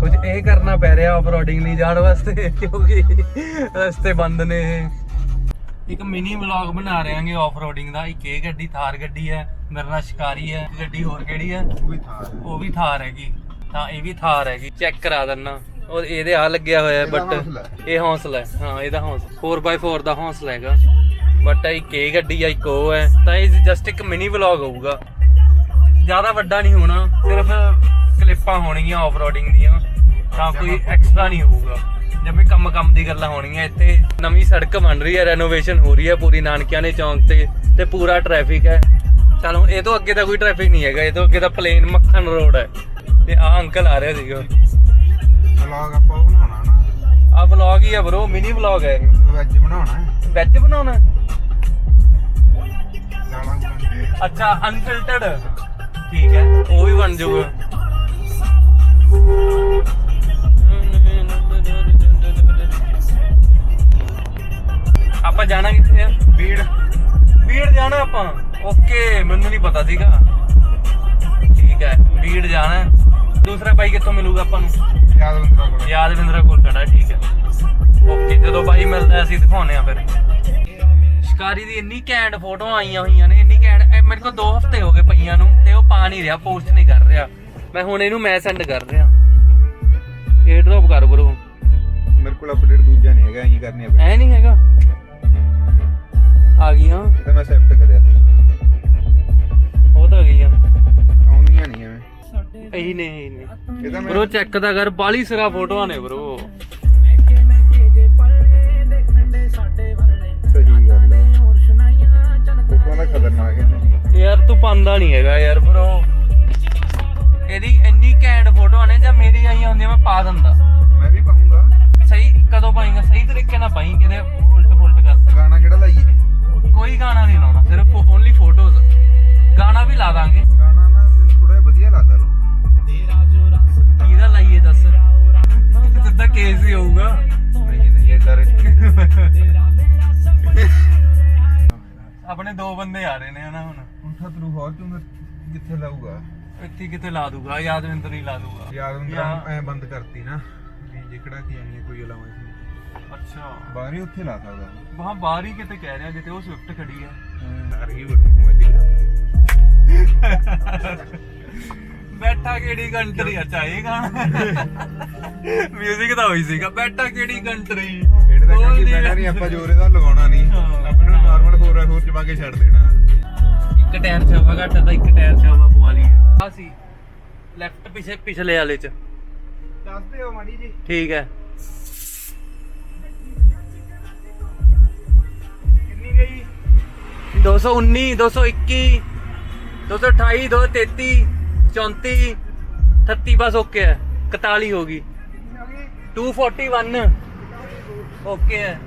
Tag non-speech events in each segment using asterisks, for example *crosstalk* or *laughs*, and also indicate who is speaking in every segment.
Speaker 1: ਕੁਝ ਇਹ ਕਰਨਾ ਪੈ ਰਿਹਾ ਆਫ ਰੋਡਿੰਗ ਲਈ ਜਾਣ ਵਾਸਤੇ ਕਿਉਂਕਿ ਰਸਤੇ ਬੰਦ ਨੇ ਇੱਕ ਮਿਨੀ ਵਲੌਗ ਬਣਾ ਰਹੇ ਹਾਂਗੇ ਆਫ ਰੋਡਿੰਗ ਦਾ। ਇੱਕ ਇਹ ਗੱਡੀ ਥਾਰ ਗੱਡੀ ਹੈ ਮੇਰੇ ਨਾਲ ਸ਼ਿਕਾਰੀ ਹੈ। ਗੱਡੀ ਹੋਰ ਕਿਹੜੀ ਹੈ?
Speaker 2: ਉਹ ਵੀ ਥਾਰ।
Speaker 1: ਉਹ ਵੀ ਥਾਰ ਹੈਗੀ। ਤਾਂ ਇਹ ਵੀ ਥਾਰ ਹੈਗੀ। ਚੈੱਕ ਕਰਾ ਦਿੰਨਾ। ਉਹ ਇਹਦੇ ਆ ਲੱਗਿਆ ਹੋਇਆ ਬਟ। ਇਹ ਹੌਸਲਾ ਹੈ। ਹਾਂ ਇਹਦਾ ਹੌਸਲਾ 4x4 ਦਾ ਹੌਸਲਾ ਹੈਗਾ। ਬਟ ਇੱਕ ਇਹ ਗੱਡੀ ਆ ਇੱਕ ਉਹ ਹੈ। ਤਾਂ ਇਹ ਜਸਟ ਇੱਕ ਮਿਨੀ ਵਲੌਗ ਹੋਊਗਾ। ਜ਼ਿਆਦਾ ਵੱਡਾ ਨਹੀਂ ਹੋਣਾ ਸਿਰਫ ਕਲਿੱਪਾਂ ਹੋਣਗੀਆਂ ਆਫ ਰੋਡਿੰਗ ਦੀਆਂ। ਤਾਂ ਕੋਈ ਐਕਸਟਰਾ ਨਹੀਂ ਹੋਊਗਾ। ਜਿਵੇਂ ਕੰਮ ਕੰਮ ਦੀ ਗੱਲਾਂ ਹੋਣਗੀਆਂ ਇੱਥੇ। ਨਵੀਂ ਸੜਕ ਬਣ ਰਹੀ ਹੈ ਰੈਨੋਵੇਸ਼ਨ ਹੋ ਰਹੀ ਹੈ ਪੂਰੀ ਨਾਨਕਿਆਂ ਦੇ ਚੌਂਕ ਤੇ ਤੇ ਪੂਰਾ ਟ੍ਰੈਫਿਕ ਹੈ। ਚਲੋ ਇਹ ਤੋਂ ਅੱਗੇ ਤਾਂ ਕੋਈ ਟ੍ਰੈਫਿਕ ਨਹੀਂ ਹੈਗਾ ਇਹ ਤੋਂ ਅੱਗੇ ਤਾਂ ਪਲੇਨ ਮੱਖਣ ਰੋਡ ਹੈ। ਤੇ ਆ ਅੰਕਲ ਆ ਰਿਹਾ ਸੀਗਾ।
Speaker 2: ਵਲੌਗ ਆਪਾਂ ਬਣਾਉਣਾ ਨਾ।
Speaker 1: ਆ ਵਲੌਗ ਹੀ ਆ ਬ్రో ਮਿਨੀ ਵਲੌਗ ਹੈ।
Speaker 2: ਵੈਜ ਬਣਾਉਣਾ ਹੈ।
Speaker 1: ਵੈਜ ਬਣਾਉਣਾ ਅੱਛਾ ਅਨਫਿਲਟਰਡ ਠੀਕ ਹੈ, ਉਹ ਵੀ ਬਣ ਜਾਊਗਾ। ਆਪਾਂ ਜਾਣਾ ਕਿੱਥੇ ਆ?
Speaker 2: ਬੀੜ।
Speaker 1: ਬੀੜ ਜਾਣਾ ਆਪਾਂ। ਓਕੇ, ਮੈਨੂੰ ਨਹੀਂ ਪਤਾ ਸੀਗਾ। ਠੀਕ ਹੈ, ਬੀੜ ਜਾਣਾ। ਦੂਸਰਾ ਬਾਈ ਕਿੱਥੋਂ ਮਿਲੂਗਾ ਆਪਾਂ ਨੂੰ?
Speaker 2: ਯਾਦਵਿੰਦਰਾ ਕੋਲ
Speaker 1: ਯਾਦਵਿੰਦਰਾ ਕੋਲ ਖੜਾ, ਠੀਕ ਹੈ। ਓਕੇ, ਜਦੋਂ ਬਾਈ ਮਿਲਦਾ ਅਸੀਂ ਦਿਖਾਉਨੇ ਆ ਫਿਰ। ਸ਼ਿਕਾਰੀ ਦੀ ਇੰਨੀ ਘੈਂਟ ਫੋਟੋਆਂ ਆਈਆਂ ਹੋਈਆਂ ਨੇ, ਇੰਨੀ ਮੇਰੇ ਕੋਲ 2 ਹਫ਼ਤੇ ਹੋ ਗਏ ਪਈਆਂ ਨੂੰ ਤੇ ਉਹ ਪਾ ਨਹੀਂ ਰਿਹਾ ਪੋਸਟ ਨਹੀਂ ਕਰ ਰਿਹਾ। ਮੈਂ ਹੁਣ ਇਹਨੂੰ ਮੈਂ ਸੈਂਡ ਕਰ ਰਿਹਾ। ਏਅਰ ਡ੍ਰੌਪ ਕਰ ਬਰੋ
Speaker 2: ਮੇਰੇ ਕੋਲ ਅਪਡੇਟ ਦੂਜਾ ਨਹੀਂ ਹੈਗਾ ਐਂ ਕਰਨੀ ਪਈ
Speaker 1: ਐ ਨਹੀਂ ਹੈਗਾ? ਆ ਗਈਆਂ।
Speaker 2: ਇਹ ਤਾਂ ਮੈਂ ਸੈਫਟ ਕਰਿਆ ਸੀ।
Speaker 1: ਉਹ ਤਾਂ ਆ ਗਈਆਂ।
Speaker 2: ਆਉਂਦੀਆਂ ਨਹੀਂ ਐਵੇਂ।
Speaker 1: ਇਹੀ ਨੇ ਇਹੀ ਨੇ।
Speaker 2: ਇਹ ਤਾਂ ਮੈਂ
Speaker 1: ਬਰੋ ਚੈੱਕ ਦਾ ਕਰ ਬਾਲੀ ਸਿਰਾ ਫੋਟੋਆਂ ਨੇ ਬਰੋ ਪਾਉਂਦਾ ਨਹੀਂ ਹੈਗਾ ਯਾਰ ਬਰੋ ਇਹਦੀ ਇੰਨੀ ਘੈਂਟ ਫੋਟੋਆਂ ਨੇ ਜਾਂ ਮੇਰੀ ਆਈਆਂ ਹੁੰਦੀਆਂ ਮੈਂ ਪਾ ਦਿੰਦਾ।
Speaker 2: ਮੈਂ ਵੀ ਪਾਉਂਗਾ।
Speaker 1: ਸਹੀ ਕਦੋਂ ਪਾਏਗਾ? ਸਹੀ ਤਰੀਕੇ ਨਾਲ ਪਾਈ ਕਿਤੇ ਉਲਟ ਫੁਲਟ ਕਰ।
Speaker 2: ਗਾਣਾ ਕਿਹੜਾ ਲਾਈਏ?
Speaker 1: ਕੋਈ ਗਾਣਾ ਨਹੀਂ ਲਾਉਣਾ ਸਿਰਫ ਓਨਲੀ ਫੋਟੋਜ਼ ਗਾਣਾ ਵੀ ਲਾ ਦਾਂਗੇ।
Speaker 2: ਗਾਣਾ ਨਾ ਥੋੜਾ ਵਧੀਆ ਲੱਗਦਾ ਲੋ
Speaker 1: ਕਿਹਦਾ ਲਾਈਏ ਦੱਸ? ਸਿੱਧਾ ਕੇਸ ਹੀ ਹੋਊਗਾ।
Speaker 2: ਨਹੀਂ ਨਹੀਂ ਇਹ ਡਰ *laughs* *laughs*
Speaker 1: ਆਪਣੇ ਦੋ ਬੰਦੇ ਆ ਰਹੇ ਨੇ ਹਨਾ ਹੁਣ।
Speaker 2: ਹੁਣ ਥਰੂ ਫੋਰਚੂਨਰ ਕਿੱਥੇ ਲਾਊਗਾ?
Speaker 1: ਇੱਥੇ ਕਿਤੇ ਲਾ ਦੂਗਾ ਯਾਦਵਿੰਦਰ ਹੀ ਲਾ ਦੂਗਾ।
Speaker 2: ਯਾਦਵੰਦਰਾ
Speaker 1: ਯਾ-
Speaker 2: ਐ ਬੰਦ ਕਰਤੀ ਨਾ ਵੀ ਜਿਕੜਾ ਕੀ ਆਣੀ ਕੋਈ ਅਲਾਵਾ ਨਹੀਂ।
Speaker 1: ਅੱਛਾ।
Speaker 2: ਬਾਹਰ ਹੀ ਉੱਥੇ ਲਾ ਸਕਦਾ।
Speaker 1: ਵਾਹ ਬਾਹਰ ਹੀ ਕਿਤੇ ਕਹਿ ਰਿਹਾ ਜਿੱਤੇ ਉਹ ਸਵਿਫਟ ਖੜੀ ਆ
Speaker 2: ਡਰ ਹੀ ਮੱਲੀ
Speaker 1: ਬੈਠਾ ਕਿਹੜੀ ਕੰਟਰੀ ਅੱਛਾ ਇਹ ਗਾਣਾ। *laughs* 뮤직 ਤਾਂ ਹੋਈ ਸੀਗਾ ਬੈਠਾ ਕਿਹੜੀ ਕੰਟਰੀ
Speaker 2: ਇਹਨੇ ਤਾਂ ਕਹਿੰਦੀ ਮੈਂ ਨਹੀਂ ਆਪਾਂ ਜੋਰੇ ਦਾ ਲਗਾਉਣਾ ਨਹੀਂ ਨੂੰ ਨਾਰਮਲ 4x4 ਚ ਪਾ ਕੇ ਛੱਡ ਦੇਣਾ।
Speaker 1: ਇੱਕ ਟਾਇਰ ਛਾਵਾ ਘੱਟ ਤਾਂ ਇੱਕ ਟਾਇਰ ਛਾਵਾ ਪਵਾ ਲਈ ਆ ਸੀ। ਲੈਫਟ ਪਿਛੇ ਪਿਛਲੇ ਵਾਲੇ ਚ।
Speaker 2: ਦੱਸ ਦਿਓ ਮਾੜੀ ਜੀ।
Speaker 1: ਠੀਕ ਹੈ।
Speaker 2: ਕਿੰਨੀ ਗਈ?
Speaker 1: 219 221 228 233 34 38 ਬਸ ਓਕੇ ਹੈ। 41 ਹੋ ਗਈ। 241 ਓਕੇ ਹੈ।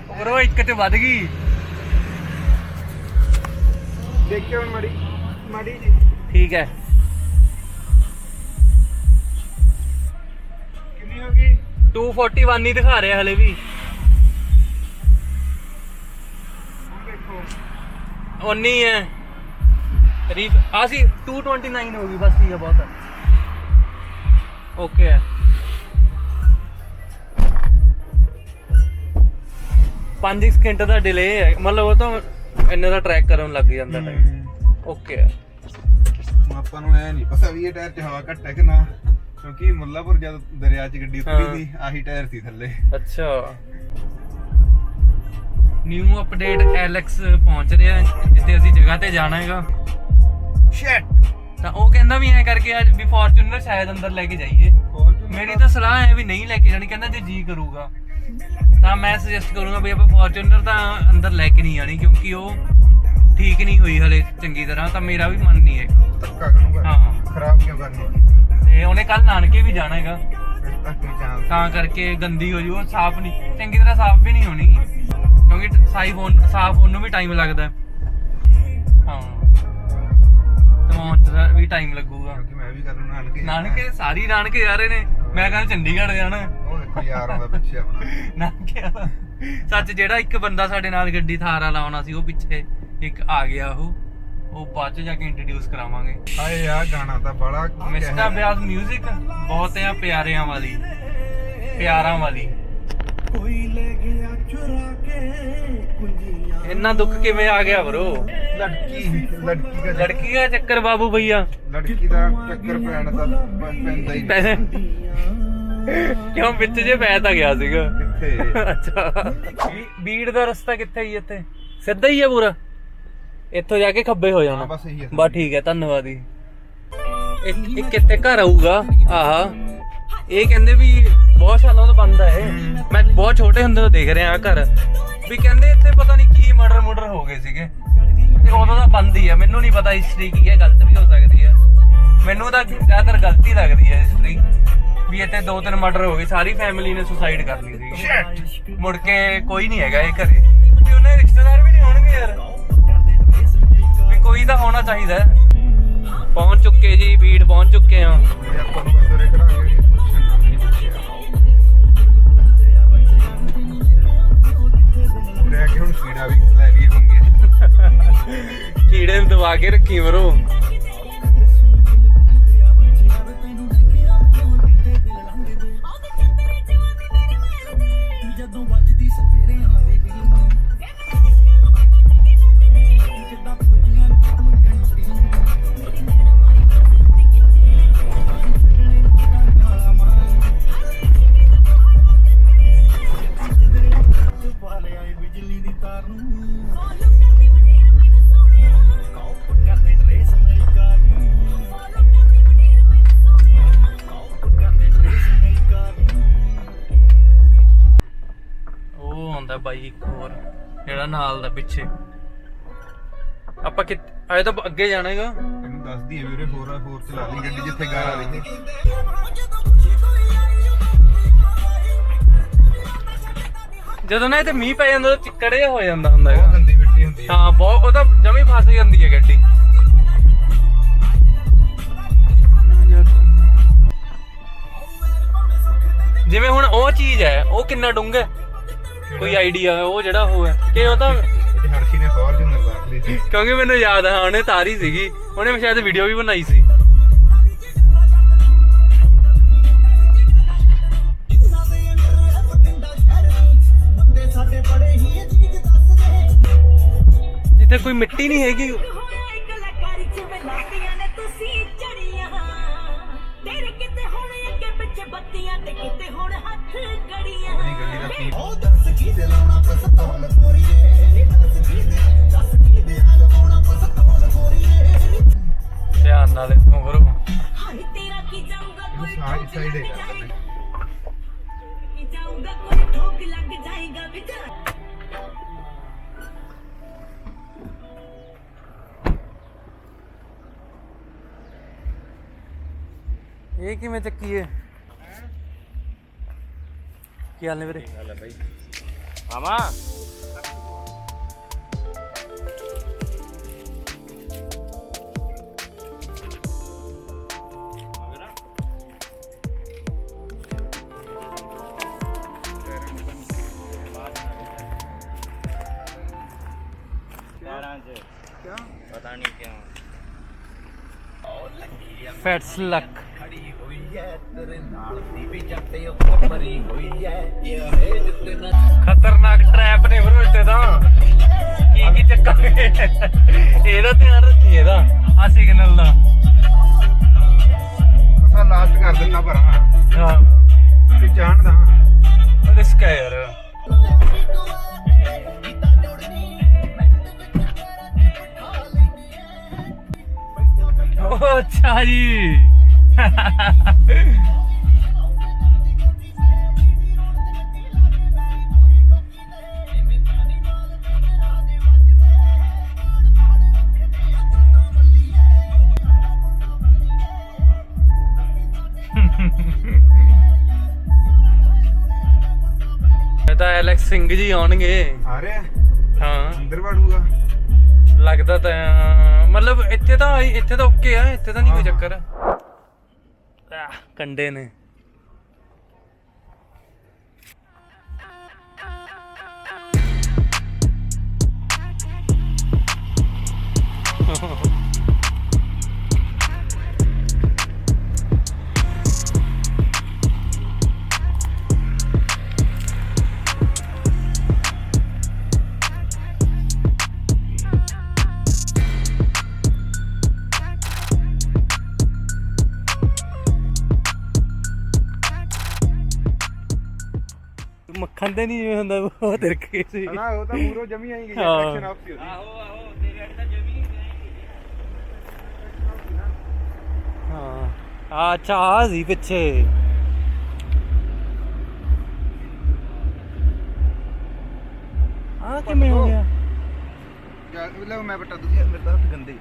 Speaker 1: ਬਰੋ ਇੱਕ ਤੇ ਵੱਧ ਗਈ।
Speaker 2: ਦੇਖਿਓ ਮਾੜੀ ਮਾੜੀ ਜੀ
Speaker 1: ਠੀਕ ਹੈ।
Speaker 2: ਕਿੰਨੀ ਹੋ ਗਈ?
Speaker 1: 241 ਹੀ ਦਿਖਾ ਰਿਹਾ ਹਲੇ ਵੀ।
Speaker 2: ਦੇਖੋ।
Speaker 1: ਉਨੀ ਹੈ। ਰੀਫ ਆ ਸੀ 229 ਹੋ ਗਈ ਬਸ ਠੀਕ ਹੈ ਬਹੁਤ ਹੈ। ਓਕੇ ਹੈ। ਪੰਜ ਸਕਿੰਟ ਦਾ ਡਿਲੇ ਹੈ। ਮਤਲਬ ਉਹ ਤਾਂ ਇੰਨੇ ਦਾ ਟਰੈਕ ਕਰਨ ਲੱਗ ਜਾਂਦਾ ਟਾਈਮ ਓਕੇ
Speaker 2: ਆਪਾਂ ਨੂੰ ਐ ਨਹੀਂ ਪਤਾ ਵੀ ਇਹ ਟਾਇਰ 'ਚ ਹਵਾ ਘੱਟ ਹੈ ਕਿ ਨਾ। ਕਿਉਂਕਿ ਮੁੱਲਾਪੁਰ ਜਦ ਦਰਿਆ 'ਚ ਗੱਡੀ ਉਤਰੀ। ਸੀ ਆਹੀ ਟਾਇਰ ਸੀ ਥੱਲੇ।
Speaker 1: ਅੱਛਾ। ਨਿਊ ਅਪਡੇਟ ਐਲਐਕਸ ਪਹੁੰਚ ਰਿਹਾ ਜਿੱਥੇ ਅਸੀਂ ਜਗ੍ਹਾ ਤੇ ਜਾਣਾ ਹੈਗਾ।
Speaker 2: ਸ਼ਿਟ
Speaker 1: ਤਾਂ ਉਹ ਕਹਿੰਦਾ ਵੀ ਐ ਕਰਕੇ ਅੱਜ ਵੀ ਫੋਰਚੂਨਰ ਸ਼ਾਇਦ ਅੰਦਰ ਲੈ ਕੇ ਜਾਈਏ। ਮੇਰੀ ਤਾਂ ਸਲਾਹ ਹੈ ਵੀ ਨਹੀਂ ਲੈ ਕੇ ਜਾਣੀ ਕਹਿੰਦਾ ਜੇ ਜੀ ਕਰੂਗਾ। ਤਾਂ ਮੈਂ ਸੁਜੈਸਟ ਕਰੂੰਗਾ ਵੀ ਆਪਾਂ ਫੋਰਚੂਨਰ ਤਾਂ ਅੰਦਰ ਲੈ ਕੇ ਨਹੀਂ ਜਾਣੀ ਕਿਉਂਕਿ ਉਹ ਠੀਕ ਨਹੀਂ ਹੋਈ ਹਲੇ ਚੰਗੀ ਤਰ੍ਹਾਂ ਤਾਂ ਮੇਰਾ ਵੀ ਮਨ ਨਹੀਂ ਹੈਗਾ।
Speaker 2: ਧੱਕਾ ਕਰੂੰਗਾ।
Speaker 1: ਹਾਂ।
Speaker 2: ਖਰਾਬ ਕਿਉਂ ਕਰਨੀ?
Speaker 1: ਤੇ ਉਹਨੇ ਕੱਲ ਨਾਨਕੇ ਵੀ ਜਾਣਾ ਹੈਗਾ।
Speaker 2: ਫਿਰ ਤੱਕ ਨਹੀਂ। ਚਾਂਸ
Speaker 1: ਤਾਂ ਕਰਕੇ ਗੰਦੀ ਹੋ ਜੂ ਉਹ ਸਾਫ਼ ਨਹੀਂ ਚੰਗੀ ਤਰ੍ਹਾਂ ਸਾਫ਼ ਵੀ ਨਹੀਂ ਹੋਣੀ। ਕਿਉਂਕਿ ਸਾਈ ਫੋਨ ਸਾਫ਼ ਹੋਣ ਨੂੰ ਵੀ ਟਾਈਮ ਲੱਗਦਾ। ਹਾਂ। ਚ ਵੀ ਟਾਈਮ ਲੱਗੂਗਾ।
Speaker 2: ਕਿਉਂਕਿ ਮੈਂ ਵੀ ਕਰ ਨਾਨਕੇ
Speaker 1: ਨਾਨਕੇ ਸਾਰੀ ਨਾਨਕੇ ਜਾ ਰਹੇ ਨੇ। ਮੈਂ ਕਹਿੰਦਾ ਚੰਡੀਗੜ੍ਹ ਜਾਣਾ
Speaker 2: ਯਾਰ ਆਉਂਦਾ ਪਿੱਛੇ ਆਪਣਾ।
Speaker 1: ਨਾ ਕਿਹਾ। ਸੱਚ ਜਿਹੜਾ ਇੱਕ ਬੰਦਾ ਸਾਡੇ ਨਾਲ ਗੱਡੀ ਥਾਰ ਵਾਲਾ ਸੀ ਉਹ ਪਿੱਛੇ ਇੱਕ ਆ ਗਿਆ ਉਹ। ਉਹ ਬਾਅਦ ਚ ਜਾ ਕੇ ਇੰਟਰੋਡਿਊਸ ਕਰਾਵਾਂਗੇ।
Speaker 2: ਹਾਏ ਆ ਗਾਣਾ ਤਾਂ ਬੜਾ
Speaker 1: ਮਿਸਟਰ ਬਿਆਸ 뮤직 ਬਹੁਤ ਆ ਪਿਆਰਿਆਂ ਵਾਲੀ। ਪਿਆਰਾਂ ਵਾਲੀ।
Speaker 3: ਕੋਈ ਲੈ ਗਿਆ ਚੁਰਾ ਕੇ ਕੁੰਜੀਆਂ
Speaker 1: ਇੰਨਾ ਦੁੱਖ ਕਿਵੇਂ ਆ ਗਿਆ ਬਰੋ
Speaker 2: ਲੜਕੀ ਲੜਕੀ ਦਾ
Speaker 1: ਲੜਕੀ ਦਾ ਚੱਕਰ ਬਾਬੂ ਭਈਆ।
Speaker 2: ਲੜਕੀ ਦਾ ਚੱਕਰ ਪੈਣ ਦਾ ਪੈਂਦਾ ਹੀ
Speaker 1: ਪੈਂਦਾ ਕਿਉਂ ਵਿੱਚ ਜੇ ਪੈ ਤਾਂ ਗਿਆ ਸੀਗਾ।
Speaker 2: ਕਿੱਥੇ?
Speaker 1: ਅੱਛਾ। ਬੀ- ਬੀੜ ਦਾ ਰਸਤਾ ਕਿੱਥੇ ਹੀ ਇੱਥੇ? ਸਿੱਧਾ ਹੀ ਹੈ ਪੂਰਾ। ਇੱਥੋਂ ਜਾ ਕੇ ਖੱਬੇ ਹੋ
Speaker 2: ਹਾਂ
Speaker 1: ਜਾਣਾ
Speaker 2: ਬਸ ਇਹੀ ਹੈ
Speaker 1: ਬਸ ਠੀਕ ਹੈ ਧੰਨਵਾਦ ਜੀ। ਇਹ ਕਿੱਥੇ ਘਰ ਆਊਗਾ। ਆਹ। ਇਹ ਕਹਿੰਦੇ ਵੀ ਬਹੁਤ ਸਾਲਾਂ ਤੋਂ ਬੰਦ ਹੈ। ਮੈਂ ਬਹੁਤ ਛੋਟੇ ਹੁੰਦੇ ਤੋਂ ਦੇਖ ਰਿਹਾ ਆ ਘਰ। ਵੀ ਕਹਿੰਦੇ ਇੱਥੇ ਪਤਾ ਨਹੀਂ ਕੀ ਮਰਡਰ ਮੁਰਡਰ ਹੋ ਗਏ ਸੀਗੇ। ਤੇ ਉਦੋਂ ਦਾ ਬੰਦ ਹੀ ਆ। ਮੈਨੂੰ ਨਹੀਂ ਪਤਾ ਹਿਸਟਰੀ ਕੀ ਹੈ ਗਲਤ ਵੀ ਹੋ ਸਕਦੀ ਹੈ ਮੈਨੂੰ ਤਾਂ ਜ਼ਿਆਦਾਤਰ ਗਲਤੀ ਲੱਗਦੀ ਹੈ ਹਿਸਟਰੀ ਵੀ ਇੱਥੇ ਦੋ ਤਿੰਨ ਮਰਡਰ ਹੋ ਗਏ ਸਾਰੀ ਫੈਮਿਲੀ ਨੇ ਸੁਸਾਈਡ ਕਰ ਲਈ ਸੀ। ਮੁੜ ਕੇ ਕੋਈ ਨਹੀਂ ਹੈਗਾ ਇਹ ਘਰੇ। ਵੀ ਉਹਨੇ ਰਿਸ਼ਤੇਦਾਰ ਵੀ ਨਹੀਂ ਹੋਣਗੇ ਯਾਰ। ਵੀ ਕੋਈ ਤਾਂ ਹੋਣਾ ਚਾਹੀਦਾ। ਪਹੁੰਚ ਚੁੱਕੇ ਜੀ ਭੀੜ ਪਹੁੰਚ ਚੁੱਕੇ ਆ
Speaker 2: ਕੀੜਾ ਵੀ ਲੈ ਲਈ ਹੋਣਗੇ
Speaker 1: ਕੀੜੇ ਨੂੰ ਦਬਾ ਕੇ ਰੱਖੀ ਮਰੋ। ਪਿੱਛੇ। ਆਪਾਂ ਕਿ ਅਜੇ ਤਾਂ ਅੱਗੇ ਜਾਣਾਗਾ
Speaker 2: ਇਹਨੂੰ ਦੱਸਦੀ ਹੈ ਵੀਰੇ ਹੋਰ ਹੋਰ ਚਲਾ ਲਈ ਗੱਡੀ ਜਿੱਥੇ ਗਾਰਾ ਲਿਖੇ
Speaker 1: ਜਦੋਂ ਨਾ ਇਹ ਤੇ ਮੀਂਹ ਪੈ ਜਾਂਦਾ ਤਾਂ ਚਿੱਕੜ ਜਿਹਾ ਹੋ ਜਾਂਦਾ ਹੁੰਦਾ ਹੈਗਾ।
Speaker 2: ਗੰਦੀ ਮਿੱਟੀ ਹੁੰਦੀ ਹੈ।
Speaker 1: ਹਾਂ ਬਹੁਤ ਉਹ ਤਾਂ ਜਮੀ ਫਸ ਜਾਂਦੀ ਹੈ ਗੱਡੀ। ਜਿਵੇਂ ਹੁਣ ਉਹ ਚੀਜ਼ ਹੈ ਉਹ ਕਿੰਨਾ ਡੂੰਘਾ? ਕੋਈ ਆਈਡੀਆ ਉਹ ਜਿਹੜਾ ਉਹ ਹੈ। ਕਿ ਉਹ ਤਾਂ ਕਿਉਂਕਿ ਮੈਨੂੰ ਯਾਦ ਹੈ ਉਹਨੇ ਤਾਰੀ ਸੀਗੀ। ਉਹਨੇ ਸ਼ਾਇਦ ਵੀਡੀਓ ਵੀ ਬਣਾਈ ਸੀ। ਜਿੱਥੇ ਕੋਈ ਮਿੱਟੀ ਨਹੀਂ ਹੈਗੀ
Speaker 4: ਠੋਕ ਲੱਗ ਜਾਏਗਾ ਵਿਚਾਰ
Speaker 1: ਇਹ ਕਿਵੇਂ ਚੱਕੀ ਹੈ ਕੀ ਹਾਲ ਨੇ ਵੀਰੇ ਹਾਲ ਹੈ ਬਾਈ ਆਮਾ
Speaker 5: ਪਤਾ ਨਹੀਂ ਕਿਉਂ
Speaker 1: ਫੈਟਸ ਲੱਕ
Speaker 3: ਖੜੀ ਹੋਈ ਐ ਤੇਰੇ ਨਾਲ ਦੀ ਵੀ ਜੱਟੇ ਉੱਤੇ ਮਰੀ ਹੋਈ ਐ ਇਹ ਹੈ ਜਿੱਤੇ ਨਾ
Speaker 1: ਖਤਰਨਾਕ ਟ੍ਰੈਪ ਨੇ ਵੀਰੇ ਇੱਥੇ ਤਾਂ ਕੀ ਕੀ ਚੱਕਾਂਗੇ ਇਹਦਾ ਧਿਆਨ ਰੱਖੀ ਇਹਦਾ ਆ ਸਿਗਨਲ ਦਾ
Speaker 2: ਅਸਾਂ ਲਾਸਟ ਕਰ ਦਿੰਦਾ ਪਰ ਹਾਂ
Speaker 1: ਹਾਂ
Speaker 2: ਤੇ ਜਾਣਦਾ
Speaker 1: ਰਿਸਕ ਹੈ ਯਾਰ ਉਹ ਅੱਛਾ ਜੀ। ਇਹ ਤਾਂ ਐਲੈਕਸ ਸਿੰਘ ਜੀ ਆਉਣਗੇ।
Speaker 2: ਆ ਰਿਹਾ?
Speaker 1: ਹਾਂ।
Speaker 2: ਅੰਦਰ ਵੜੂਗਾ।
Speaker 1: ਲੱਗਦਾ ਤਾਂ ਮਤਲਬ ਇੱਥੇ ਤਾਂ ਇੱਥੇ ਤਾਂ ਓਕੇ ਆ ਇੱਥੇ ਤਾਂ ਨਹੀਂ ਕੋਈ। ਚੱਕਰ ਆਹ, ਕੰਡੇ ਨੇ ਖਾਂਦੇ ਨਹੀਂ ਜਿਵੇਂ ਹੁੰਦਾ ਉਹ ਤਿਰਕੇ ਸੀ।
Speaker 6: ਨਾ ਉਹ ਤਾਂ ਪੂਰੋ ਜਮੀ ਆਈ ਗਈ
Speaker 1: ਹਾਂ।
Speaker 6: ਐਕਸ਼ਨ ਆਫ ਸੀ ਉਹਦੀ।
Speaker 3: ਆਹੋ ਆਹੋ ਤੇਰੇ ਵਾਲੀ ਤਾਂ ਜਮੀ
Speaker 1: ਹਾਂ। ਆ ਅੱਛਾ ਆ ਸੀ ਪਿੱਛੇ। ਆ ਕਿਵੇਂ ਹੋ ਗਿਆ?
Speaker 6: ਯਾਰ ਲੈ ਮੈਂ ਬਟਾ ਤੁਸੀਂ ਮੇਰੇ ਤਾਂ ਹੱਥ ਗੰਦੇ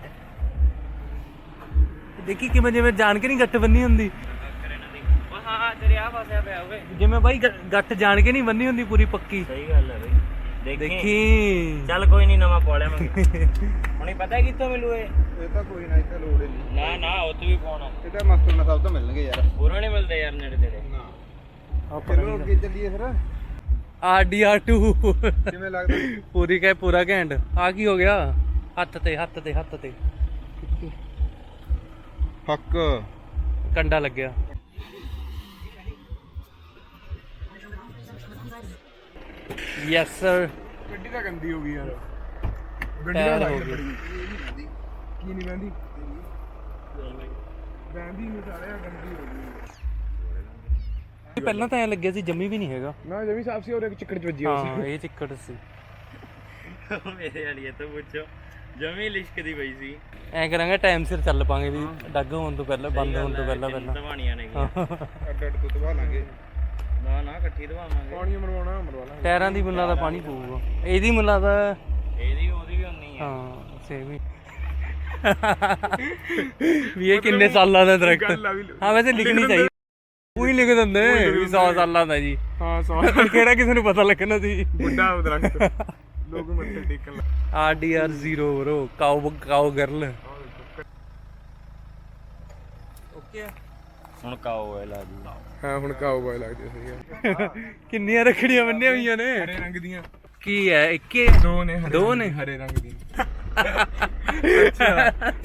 Speaker 1: ਦੇਖੀ ਕਿਵੇਂ ਜਿਵੇਂ ਜਾਣ ਕੇ ਨਹੀਂ ਗੱਠ ਬੰਨੀ ਹੁੰਦੀ।
Speaker 3: ਹਾਂ ਹਾਂ ਤੇਰੇ ਆ ਫਸਿਆ ਪਿਆ ਓਏ।
Speaker 1: ਜਿਵੇਂ ਬਾਈ ਗ- ਗੱਠ ਜਾਣ ਕੇ ਨਹੀਂ ਬੰਨੀ ਹੁੰਦੀ ਪੂਰੀ ਪੱਕੀ।
Speaker 3: ਸਹੀ ਗੱਲ ਹੈ ਬਈ। ਦੇਖੀ।
Speaker 1: ਦੇਖੀ।
Speaker 3: ਚੱਲ ਕੋਈ ਨਹੀਂ ਨਵਾਂ ਪਾ ਲਿਆ ਮੈਂ। ਹੁਣੇ ਪਤਾ ਕਿੱਥੋਂ ਮਿਲੂ ਇਹ?
Speaker 6: ਇਹ ਤਾਂ ਕੋਈ ਨਾ ਇਹ ਤਾਂ ਲੋੜ ਹੀ ਨਹੀਂ।
Speaker 3: ਨਾ ਨਾ ਉੱਥੇ ਵੀ ਪਾਉਣਾ
Speaker 6: ਇਹ ਤਾਂ ਮਸਤੂਨਾ ਸਭ ਤੋਂ ਮਿਲਣਗੇ ਯਾਰ।
Speaker 3: ਪੂਰਾ ਨਹੀਂ ਮਿਲਦੇ ਯਾਰ ਨੇੜੇ ਤੇੜੇ।
Speaker 6: ਚਲੋ ਅੱਗੇ ਚੱਲੀਏ ਫਿਰ?
Speaker 1: ਆਰਡੀਆਰ2
Speaker 6: ਕਿਵੇਂ ਲੱਗਦਾ?
Speaker 1: ਪੂਰੀ ਕਹੇ ਪੂਰਾ ਘੈਂਟ। ਆ ਕੀ ਹੋ ਗਿਆ? ਹੱਥ ਤੇ ਹੱਥ ਤੇ ਹੱਥ ਤੇ।
Speaker 6: ਹੱਕ।
Speaker 1: ਕੰਡਾ ਲੱਗਿਆ। ਯੈਸ ਸਰ
Speaker 6: ਗੱਡੀ ਤਾਂ ਗੰਦੀ ਹੋ ਗਈ ਯਾਰ।
Speaker 1: ਟਾਇਰ ਹੋ ਗਏ
Speaker 6: ਕੀ ਨਹੀਂ ਬੰਦੀ ਬੰਦੀ ਨਹੀਂ ਸਾਲਿਆ ਗੰਦੀ ਹੋ ਗਈ।
Speaker 1: ਪਹਿਲਾਂ ਤਾਂ ਐ ਲੱਗਿਆ ਸੀ ਜੰਮੀ ਵੀ ਨਹੀਂ ਹੈਗਾ।
Speaker 6: ਨਾ ਜਮੀ ਸਾਫ਼ ਸੀ ਔਰ ਇੱਕ ਚਿੱਕੜ ਚ ਵੱਜੀ
Speaker 1: ਹਾਂ ਇਹ ਚਿੱਕੜ ਸੀ।
Speaker 3: ਮੇਰੇ ਵਾਲੀ ਇਹ ਤਾਂ ਪੁੱਛੋ। ਜਮੀ ਲਿਸ਼ਕਦੀ ਪਈ ਸੀ।
Speaker 1: ਐ ਕਰਾਂਗੇ ਟਾਈਮ ਸਿਰ ਚੱਲ ਪਾਂਗੇ ਵੀ ਡੱਗ ਹੋਣ ਤੋਂ ਪਹਿਲਾਂ ਬੰਦ ਹੋਣ ਤੋਂ ਪਹਿਲਾਂ ਪਹਿਲਾਂ
Speaker 3: ਦਵਾਣੀਆਂ ਨੇ
Speaker 6: ਅੱਡ ਅੱਡ ਤੋਂ ਦਵਾ ਲਾਂਗੇ
Speaker 3: ਨਾ ਨਾ ਇਕੱਠੀ ਦਵਾਵਾਂਗੇ
Speaker 6: ਪਾਣੀ ਮਰਵਾਉਣਾ ਮਰਵਾ ਲਾਂਗੇ।
Speaker 1: ਟਾਇਰਾਂ ਦੀ ਮੁੱਲਾ ਦਾ ਪਾਣੀ ਪਊਗਾ। ਇਹਦੀ ਮੁੱਲਾ ਦਾ
Speaker 3: ਇਹਦੀ ਉਹਦੀ ਵੀ ਉਨੀ ਆ।
Speaker 1: ਹਾਂ ਸੇਮ ਹੀ। ਵੀ ਇਹ ਕਿੰਨੇ ਸਾਲਾਂ ਦਾ ਦਰਖਤ? ਹਾਂ ਵੈਸੇ ਲਿਖਣੀ ਚਾਹੀਦੀ ਉਹੀ ਲਿਖ ਦਿੰਦੇ ਵੀ 100 ਸਾਲਾਂ ਦਾ ਜੀ।
Speaker 6: ਹਾਂ ਸੌ
Speaker 1: ਕਿਹੜਾ ਕਿਸੇ ਨੂੰ ਪਤਾ ਲੱਗਣਾ ਸੀ?
Speaker 6: ਬੁੱਢਾ ਦਰਖਤ। ਲੋਕ ਮੱਥੇ ਟੇਕਣ ਲੱਗ
Speaker 1: ਆਰਡੀਆਰ 0 bro cow cow girl okay
Speaker 3: ਹੁਣ ਕਾਓ ਹੈ ਲਾ ਦੀ
Speaker 6: ਹਾਂ ਹੁਣ ਕਾਊਬॉय ਲੱਗਦੇ ਸਹੀ *laughs*
Speaker 1: ਕਿੰਨੀਆਂ ਰੱਖੜੀਆਂ ਬੰਨੀਆਂ ਹੋਈਆਂ ਨੇ?
Speaker 6: ਹਰੇ ਰੰਗ ਦੀਆਂ।
Speaker 1: ਕੀ ਹੈ ਇੱਕੇ?
Speaker 6: ਦੋ ਨੇ ਹਰੇ
Speaker 1: ਦੋ ਨੇ?
Speaker 6: ਹਰੇ ਰੰਗ ਦੀ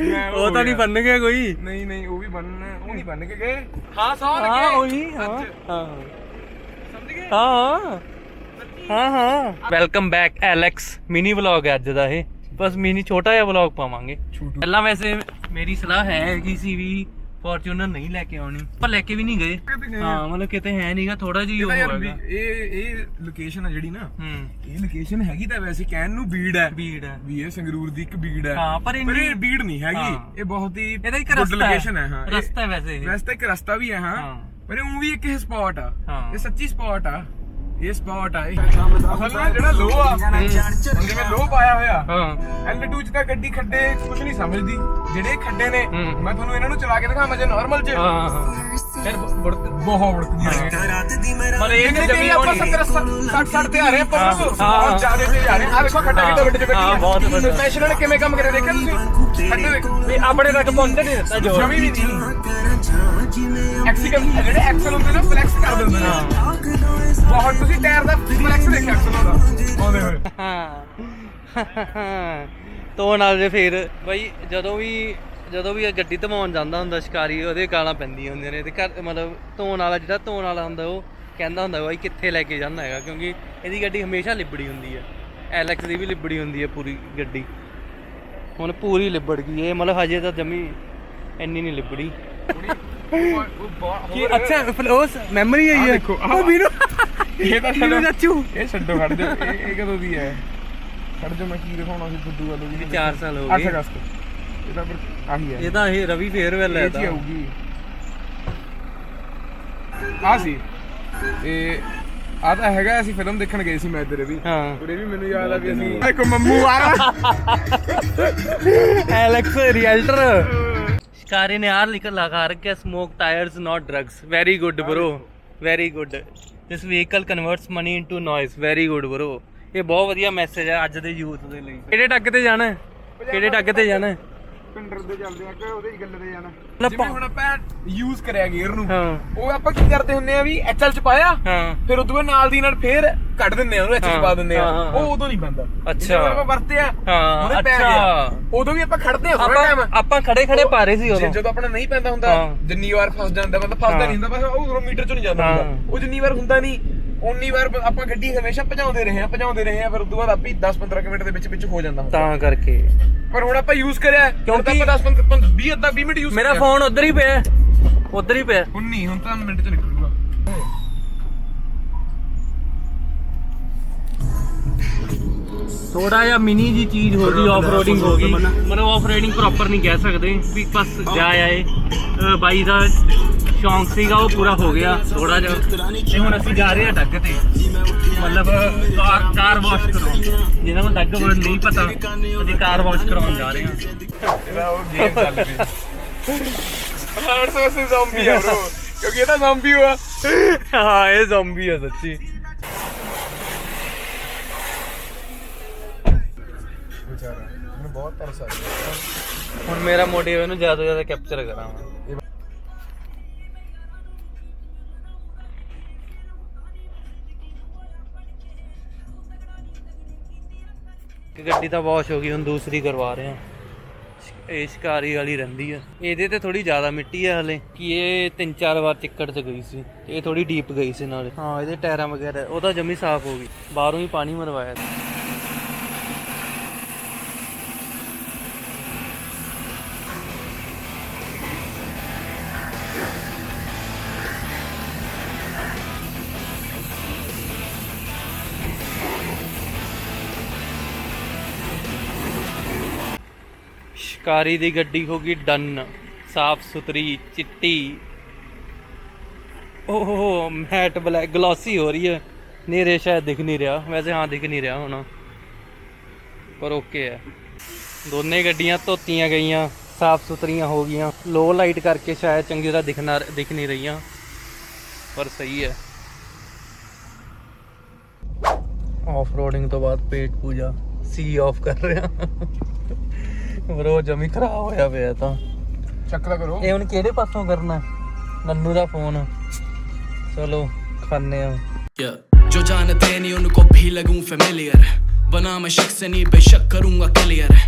Speaker 6: ਮੈਂ
Speaker 1: ਉਹ ਤਾਂ ਨਹੀਂ ਬੰਨ ਗਿਆ ਕੋਈ?
Speaker 6: ਨਹੀਂ ਨਹੀਂ ਉਹ ਵੀ ਬੰਨ ਉਹ ਨਹੀਂ ਬੰਨ ਕੇ ਗਏ। ਹਾਂ ਸੌ
Speaker 1: ਹਾਂ ਉਹੀ ਹਾਂ। ਹਾਂ। ਹਾਂ ਹਾਂ ਹਾਂ। Welcome back Alex mini vlog ਹੈ ਅੱਜ ਦਾ ਇਹ। ਬਸ ਮਿਨੀ ਛੋਟਾ ਜਿਹਾ ਵਲੌਗ ਪਾਵਾਂਗੇ।
Speaker 6: ਛੋਟੂ।
Speaker 1: ਪਹਿਲਾਂ ਵੈਸੇ ਮੇਰੀ ਸਲਾਹ ਹੈ ਕਿ ਸੀ ਵੀ ਫੋਰਚੂਨਰ ਨਹੀਂ ਲੈ ਕੇ ਆਉਣੀ। ਪਰ ਲੈ ਕੇ ਵੀ ਨਹੀਂ ਗਏ। ਹਾਂ ਮਤਲਬ ਕਿਤੇ ਹੈ ਨਹੀਂਗਾ ਥੋੜਾ ਜਿਹਾ ਹੀ ਉਹ
Speaker 6: ਵੀ ਇਹ ਇਹ ਲੋਕੇਸ਼ਨ ਆ ਜਿਹੜੀ ਨਾ
Speaker 1: ਹੂੰ।
Speaker 6: ਇਹ ਲੋਕੇਸ਼ਨ ਹੈਗੀ ਤਾਂ ਵੈਸੇ ਕਹਿਣ ਨੂੰ ਬੀੜ ਹੈ।
Speaker 1: ਭੀੜ ਹੈ।
Speaker 6: ਵੀ ਇਹ ਸੰਗਰੂਰ ਦੀ ਇੱਕ ਬੀੜ ਹੈ।
Speaker 1: ਹਾਂ, ਪਰ
Speaker 6: ਇਹ ਬੀੜ ਨਹੀਂ ਹੈਗੀ। ਇਹ ਬਹੁਤ ਹੀ
Speaker 1: ਇਹਦਾ ਇੱਕ ਰਸਤਾ
Speaker 6: ਹੈ। ਹਾਂ
Speaker 1: ਰਸਤਾ ਵੈਸੇ।
Speaker 6: ਵੈਸੇ ਇੱਕ ਰਸਤਾ ਵੀ ਹੈ ਹਾਂ। ਪਰ ਉਹ ਵੀ ਇੱਕ ਸਪੌਟ ਆ। ਇਹ ਸੱਚੀ ਸਪੌਟ ਆ। ਇਹ ਸਪੌਟ ਆ ਇਹ ਅਸਲ ਨਾਲ ਜਿਹੜਾ ਲੋ ਆ ਜਿਵੇਂ ਲੋ ਪਾਇਆ ਹੋਇਆ
Speaker 1: ਹਾਂ।
Speaker 6: L2 ਚ ਤਾਂ ਗੱਡੀ ਖੱਡੇ ਕੁਝ ਨਹੀਂ ਸਮਝਦੀ। ਜਿਹੜੇ ਖੱਡੇ ਨੇ
Speaker 1: ਹੂੰ।
Speaker 6: ਮੈਂ ਤੁਹਾਨੂੰ ਇਹਨਾਂ ਨੂੰ ਚਲਾ ਕੇ ਦਿਖਾਵਾਂ ਜੇ ਨਾਰਮਲ ਚ।
Speaker 1: ਹਾਂ ਫਿਰ ਬੁੜਕ
Speaker 6: ਬਹੁਤ ਉੜਕਦੀਆਂ ਨੇ
Speaker 1: ਮਤਲਬ ਇਹ
Speaker 6: ਨਹੀਂ
Speaker 1: ਜਮੀ
Speaker 6: ਆਪਾਂ
Speaker 1: ਹੋਣੀ।
Speaker 6: 70 60 60 ਤੇ ਆ ਰਹੇ ਆਪਾਂ
Speaker 1: ਹਾਂ,
Speaker 6: ਬਹੁਤ
Speaker 1: ਹਾਂ।
Speaker 6: ਜ਼ਿਆਦਾ ਤੇ ਜਾ ਰਹੇ ਆ। ਦੇਖੋ ਖੱਡਾ ਕਿੱਡਾ ਵੱਡੇ ਵੱਡੇ
Speaker 1: ਹਾਂ, ਬਹੁਤ ਵੱਡਾ।
Speaker 6: ਸਪੈਸ਼ਲ ਨੇ ਕਿਵੇਂ ਕੰਮ ਕਰੇ ਦੇਖਿਆ ਤੁਸੀਂ? ਖੱਡੇ ਵੇਖੋ।
Speaker 1: ਵੀ ਆਪਣੇ ਤੱਕ ਪਹੁੰਚਣ ਨਹੀਂ ਦਿੱਤਾ ਜੋ
Speaker 6: ਜਮੀ ਵੀ ਨਹੀਂ। ਐਕਸੀਕਲ ਜਿਹੜੇ ਐਕਸਲ ਹੁੰਦੇ ਨੇ ਫਲੈਕਸ ਕਰ ਦਿੰਦੇ ਨੇ। ਬਹੁਤ ਤੁਸੀਂ ਟਾਇਰ ਦਾ ਫਲੈਕਸ ਦੇਖਿਆ ਐਕਸਲ ਉਹਦਾ ਆਉਂਦੇ ਹੋਏ। *laughs*
Speaker 1: ਤੋ ਨਾਲ ਜੇ ਫੇਰ ਬਈ ਜਦੋਂ ਵੀ ਜਦੋਂ ਵੀ ਇਹ ਗੱਡੀ ਧਵਾਉਣ ਜਾਂਦਾ ਹੁੰਦਾ ਸ਼ਿਕਾਰੀ ਉਹਦੇ ਗਾਲਾਂ ਪੈਂਦੀਆਂ ਹੁੰਦੀਆਂ ਨੇ। ਤੇ ਘਰ ਮਤਲਬ ਧੋਣ ਵਾਲਾ ਜਿਹੜਾ ਧੋਣ ਵਾਲਾ ਹੁੰਦਾ ਉਹ ਕਹਿੰਦਾ ਹੁੰਦਾ ਬਾਈ ਕਿੱਥੇ ਲੈ ਕੇ ਜਾਂਦਾ ਹੈਗਾ? ਕਿਉਂਕਿ ਇਹਦੀ ਗੱਡੀ ਹਮੇਸ਼ਾ ਲਿਬੜੀ ਹੁੰਦੀ ਹੈ। ਐਲੈਕਸ ਦੀ ਵੀ ਲਿਬੜੀ ਹੁੰਦੀ ਹੈ ਪੂਰੀ ਗੱਡੀ। ਹੁਣ ਪੂਰੀ ਲਿਬੜ ਗਈ। ਇਹ ਮਤਲਬ ਹਜੇ ਤਾਂ ਜਮੀ ਇੰਨੀ ਨਹੀਂ ਲਿਬੜੀ। ਕੀ? ਅੱਛਾ ਫਲੋਸ ਮੈਮਰੀ
Speaker 6: ਆਹ
Speaker 1: ਹੈ
Speaker 6: ਦੇਖੋ, ਆਹ।
Speaker 1: ਉਹ ਵੀਰੋ
Speaker 6: ਇਹ ਤਾਂ
Speaker 1: ਵੀਰੋ ਚਾਚੂ।
Speaker 6: ਇਹ ਛੱਡੋ ਖੜ ਜਾ ਇਹ ਇਹ ਕਦੋਂ ਦੀ ਹੈ? ਖੜ ਜਾ ਮੈਂ ਕੀ ਦਿਖਾਉਣਾ ਸੀ ਫੁੱਦੂ ਵਾਲੂ
Speaker 1: ਇਹ ਚਾਰ ਸਾਲ ਹੋ
Speaker 6: 8
Speaker 1: ਗਏ
Speaker 6: ਅਗਸਤ। ਇਹ ਤਾਂ ਫਿਰ ਆਹੀ ਹੈ।
Speaker 1: ਇਹ ਤਾਂ ਇਹ ਰਵੀ ਫੇਅਰਵੈਲ ਹੈ
Speaker 6: ਇਹ ਜੀ
Speaker 1: ਤਾਂ
Speaker 6: ਆਊਗੀ। ਆ ਸੀ। ਇਹ ਆ ਤਾਂ ਹੈਗਾ ਅਸੀਂ ਫਿਲਮ ਦੇਖਣ ਗਏ ਸੀ ਮੈਂ ਤੇਰੇ ਵੀ।
Speaker 1: ਹਾਂ।
Speaker 6: ਉਰੇ ਵੀ ਮੈਨੂੰ ਯਾਦ ਆ ਵੀ ਅਸੀਂ ਇੱਕ ਮੰਮੂ ਆ ਰਿਹਾ।
Speaker 1: ਐਲੈਕਸ ਰੀਅਲਟਰ ਸ਼ਿਕਾਰੀ ਨੇ ਆਰ ਲਿਖ ਲਗਾ ਰੱਖਿਆ smoke tyres not drugs very good bro very good this vehicle converts money into noise very good bro ਇਹ ਬਹੁਤ ਵਧੀਆ ਮੈਸੇਜ ਹੈ ਅੱਜ ਦੇ ਯੂਥ ਦੇ ਲਈ। ਕਿਹੜੇ ਟੱਗ ਤੇ ਜਾਣਾ? ਕਿਹੜੇ ਟੱਗ ਤੇ ਜਾਣਾ?
Speaker 6: ਪਿੰਡਰ ਦੇ ਚੱਲਦੇ ਆ ਕਿ ਉਹਦੇ ਹੀ ਗੱਲ ਜਾਣਾ। ਜਿਵੇਂ ਹੁਣ ਆਪਾਂ ਯੂਜ਼ ਕਰਿਆ ਗੇਅਰ ਨੂੰ
Speaker 1: ਹਾਂ
Speaker 6: ਉਹ ਆਪਾਂ ਕੀ ਕਰਦੇ ਹੁੰਨੇ ਆ ਵੀ ਐਚਐਲ ਚ ਪਾਇਆ
Speaker 1: ਹਾਂ
Speaker 6: ਫਿਰ ਉਦੋਂ ਬਾਅਦ ਨਾਲ ਦੀ ਨਾਲ ਫੇਰ ਕੱਢ ਦਿੰਨੇ ਆ ਉਹਨੂੰ ਐਚਐਲ ਪਾ ਦਿੰਨੇ ਆ
Speaker 1: ਹਾਂ, ਹਾਂ,
Speaker 6: ਉਹ ਉਦੋਂ ਨਹੀਂ ਬੰਦਾ
Speaker 1: ਅੱਛਾ।
Speaker 6: ਆਪਾਂ ਵਰਤਿਆ
Speaker 1: ਹਾਂ,
Speaker 6: ਉਹਦੇ ਪੈ
Speaker 1: ਅੱਛਾ।
Speaker 6: ਗਿਆ ਉਦੋਂ ਵੀ ਆਪਾਂ ਖੜਦੇ ਆ ਥੋੜਾ ਟਾਈਮ
Speaker 1: ਆਪਾਂ ਆਪਾਂ ਖੜੇ ਖੜੇ ਪਾ ਰਹੇ ਸੀ ਉਦੋਂ
Speaker 6: ਜਦੋਂ ਆਪਣਾ ਨਹੀਂ ਪੈਂਦਾ ਹੁੰਦਾ
Speaker 1: ਹਾਂ।
Speaker 6: ਜਿੰਨੀ ਵਾਰ ਫਸ ਜਾਂਦਾ ਬੰਦਾ ਫਸਦਾ
Speaker 1: ਹਾਂ।
Speaker 6: ਨਹੀਂ ਹੁੰਦਾ ਬਸ ਉਹ ਉਦੋਂ ਮੀਟਰ ਚੋਂ ਨਹੀਂ ਜਾਂਦਾ
Speaker 1: ਹਾਂ।
Speaker 6: ਹੁੰਦਾ ਉਹ ਜਿੰਨੀ ਵਾਰ ਹੁੰਦਾ ਨਹੀਂ ਉਨੀ ਵਾਰ ਆਪਾਂ ਗੱਡੀ ਹਮੇਸ਼ਾ ਭਜਾਉਂਦੇ ਰਹੇ ਆ ਭਜਾਉਂਦੇ ਰਹੇ ਆ ਫਿਰ ਉਦੋਂ ਬਾਅਦ ਆਪੇ 10-15 ਮਿੰਟ ਦੇ ਵਿੱਚ ਵਿੱਚ ਹੋ ਜਾਂਦਾ ਹੁੰਦਾ।
Speaker 1: ਤਾਂ ਕਰਕੇ।
Speaker 6: ਪਰ ਹੁਣ ਆਪਾਂ ਯੂਜ਼ ਕਰਿਆ
Speaker 1: ਕਿਉਂਕਿ-
Speaker 6: ਆਪਾਂ 10 20 ਅੱਧਾ 20 ਮਿੰਟ ਯੂਜ਼
Speaker 1: ਮੇਰਾ ਫੋਨ ਉਧਰ ਹੀ ਪਿਆ ਉਧਰ ਹੀ ਪਿਆ
Speaker 6: ਹੁਣ ਨਹੀਂ ਹੁਣ ਤਾਂ ਮਿੰਟ ਚ ਨਿਕਲੂਗਾ।
Speaker 1: ਥੋੜਾ ਜਿਹਾ ਮਿਨੀ ਜੀ ਚੀਜ਼ ਹੋ ਗਈ ਆਫ ਰੋਡਿੰਗ ਹੋ ਗਈ। ਮਤਲਬ ਆਫ ਰੋਡਿੰਗ ਪ੍ਰੋਪਰ ਨਹੀਂ ਕਹਿ ਸਕਦੇ ਵੀ ਬਸ ਜਾ ਆਏ। ਬਾਈ ਦਾ ਸ਼ੌਂਕ ਸੀਗਾ ਉਹ ਪੂਰਾ ਹੋ ਗਿਆ ਥੋੜਾ ਜਿਹਾ। ਤੇ ਹੁਣ ਅਸੀਂ ਜਾ ਰਹੇ ਹਾਂ ਡੱਗ ਤੇ। ਮਤਲਬ ਕਾਰ ਕਾਰ ਵਾਸ਼ ਕਰਾਉਣ। ਜਿਹਨਾਂ ਨੂੰ ਡੱਗ ਵਰਡ ਨਹੀਂ ਪਤਾ ਅਸੀਂ ਕਾਰ ਵਾਸ਼ ਕਰਾਉਣ ਜਾ ਰਹੇ ਹਾਂ।
Speaker 6: ਇਹਦਾ ਉਹ ਗੇਮ ਚੱਲ ਰਹੀ ਹਾਰਟ ਵਰਸਸ ਜ਼ੋਂਬੀ ਆ bro ਕਿਉਂਕਿ ਇਹ ਤਾਂ ਜ਼ੋਂਬੀ ਹੋਆ।
Speaker 1: ਹਾਂ ਇਹ ਜ਼ੋਂਬੀ ਹੈ ਸੱਚੀ।
Speaker 6: ਵਿਚਾਰਾ ਮੈਨੂੰ ਬਹੁਤ ਤਰਸ ਆ ਰਿਹਾ।
Speaker 1: ਹੁਣ ਮੇਰਾ ਮੋਟਿਵ ਇਹਨੂੰ ਜ਼ਿਆਦਾ ਤੋਂ ਜ਼ਿਆਦਾ ਕੈਪਚਰ ਕਰਾਂ ਇੱਕ ਗੱਡੀ ਤਾਂ ਵਾਸ਼ ਹੋ ਗਈ ਹੁਣ ਦੂਸਰੀ ਕਰਵਾ ਰਹੇ ਹਾਂ। ਇਹ ਸ਼ਿਕਾਰੀ ਵਾਲੀ ਰਹਿੰਦੀ ਆ। ਇਹਦੇ ਤੇ ਥੋੜੀ ਜ਼ਿਆਦਾ ਮਿੱਟੀ ਆ ਹਲੇ ਕਿ ਇਹ ਤਿੰਨ ਚਾਰ ਵਾਰ ਚਿੱਕੜ ਚ ਗਈ ਸੀ ਇਹ ਥੋੜੀ ਡੀਪ ਗਈ ਸੀ ਨਾਲੇ। ਹਾਂ ਇਹਦੇ ਟਾਇਰਾਂ ਵਗੈਰਾ। ਉਹ ਤਾਂ ਜਮੀ ਸਾਫ਼ ਹੋ ਗਈ। ਬਾਹਰੋਂ ਹੀ ਪਾਣੀ ਮਰਵਾਇਆ ਸੀ। ਸ਼ਿਕਾਰੀ ਦੀ ਗੱਡੀ ਹੋ ਗਈ ਡਨ, ਸਾਫ਼ ਸੁਥਰੀ, ਚਿੱਟੀ। ਓਹ, ਮੈਟ ਬਲੈਕ ਗਲੋਸੀ ਹੋ ਰਹੀ ਹੈ। ਨੇਰੇ ਸ਼ਾਇਦ ਦਿਖ ਨਹੀਂ ਰਿਹਾ, ਵੈਸੇ ਹਾਂ ਦਿਖ ਨਹੀਂ ਰਿਹਾ ਹੁਣ। ਪਰ ਓਕੇ ਹੈ। ਦੋਨੇ ਗੱਡੀਆਂ ਧੋਤੀਆਂ ਗਈਆਂ, ਸਾਫ਼ ਸੁਥਰੀਆਂ ਹੋ ਗਈਆਂ। ਲੋ ਲਾਈਟ ਕਰਕੇ ਸ਼ਾਇਦ ਚੰਗੀ ਤਰ੍ਹਾਂ ਦਿਖਣਾ, ਦਿਖ ਨਹੀਂ ਰਹੀਆਂ। ਪਰ ਸਹੀ ਹੈ। ਆਫ ਰੋਡਿੰਗ ਤੋਂ ਬਾਅਦ ਪੇਟ ਪੂਜਾ ਸੀ ਆਫ ਕਰ ਰਿਹਾ। ਬਰੋ ਜਮੀ ਖਰਾਬ ਹੋਇਆ ਪਿਆ ਤਾਂ
Speaker 6: ਚੱਕ ਲਾ ਕਰੋ
Speaker 1: ਇਹ ਹੁਣ ਕਿਹੜੇ ਪਾਸੋਂ ਕਰਨਾ ਨੰਨੂ ਦਾ ਫੋਨ ਚਲੋ ਖਾਣੇ ਆ
Speaker 7: Yeah. जो जानते नहीं उनको भी लगूं फेमिलियर बना मैं शख्स नहीं बेशक करूंगा क्लियर